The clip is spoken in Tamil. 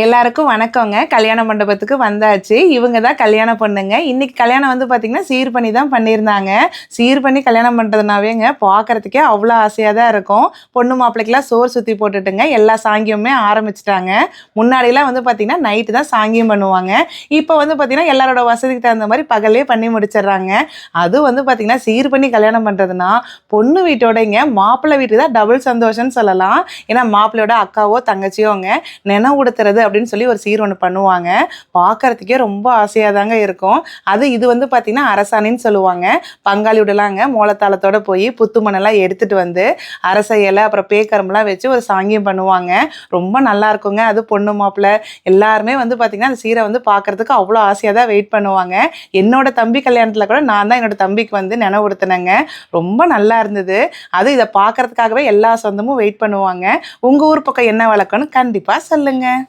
எல்லாருக்கும் வணக்கங்க. கல்யாண மண்டபத்துக்கு வந்தாச்சு. இவங்க தான் கல்யாணம் பண்ணுங்க. இன்னைக்கு கல்யாணம் வந்து பார்த்தீங்கன்னா சீர் பண்ணி தான் பண்ணியிருந்தாங்க. சீர் பண்ணி கல்யாணம் பண்ணுறதுனாவேங்க பார்க்கறதுக்கே அவ்வளோ ஆசையாக தான் இருக்கும். பொண்ணு மாப்பிள்ளைக்கெலாம் சோறு சுற்றி போட்டுட்டுங்க. எல்லா சாங்கியமுமே ஆரம்பிச்சிட்டாங்க. முன்னாடிலாம் வந்து பார்த்தீங்கன்னா நைட்டு தான் சாங்கியம் பண்ணுவாங்க. இப்போ வந்து பார்த்தீங்கன்னா எல்லாரோட வசதிக்கு தகுந்த மாதிரி பகலே பண்ணி முடிச்சிடுறாங்க. அது வந்து பார்த்தீங்கன்னா சீர் பண்ணி கல்யாணம் பண்ணுறதுனா பொண்ணு வீட்டோடங்க மாப்பிள்ளை வீட்டு தான் டபுள் சந்தோஷம்னு சொல்லலாம். ஏன்னா மாப்பிள்ளையோட அக்காவோ தங்கச்சியோங்க நினைவுடுத்துறது அப்படின்னு சொல்லி ஒரு சீர் ஒன்று பண்ணுவாங்க. பார்க்கறதுக்கே ரொம்ப ஆசையாக தாங்க இருக்கும். அது இது வந்து பார்த்திங்கன்னா அரசாணின்னு சொல்லுவாங்க. பங்காளி விடலாங்க. மூலத்தாளத்தோட போய் புத்து எடுத்துகிட்டு வந்து அரச இலை அப்புறம் பேக்கரம்லாம் வச்சு ஒரு சாங்கியம் பண்ணுவாங்க. ரொம்ப நல்லா இருக்குங்க. அது பொண்ணு மாப்பிள்ளை எல்லாருமே வந்து பார்த்திங்கன்னா அந்த சீரை வந்து பார்க்கறதுக்கு அவ்வளோ ஆசையாக தான் வெயிட் பண்ணுவாங்க. என்னோட தம்பி கல்யாணத்தில் கூட நான் தான் என்னோட தம்பிக்கு வந்து நினைவுடுத்தினேங்க ரொம்ப நல்லா இருந்தது. அது இதை பார்க்கறதுக்காகவே எல்லா சொந்தமும் வெயிட் பண்ணுவாங்க. உங்கள் ஊர் பக்கம் என்ன வழக்கம்னு கண்டிப்பாக சொல்லுங்கள்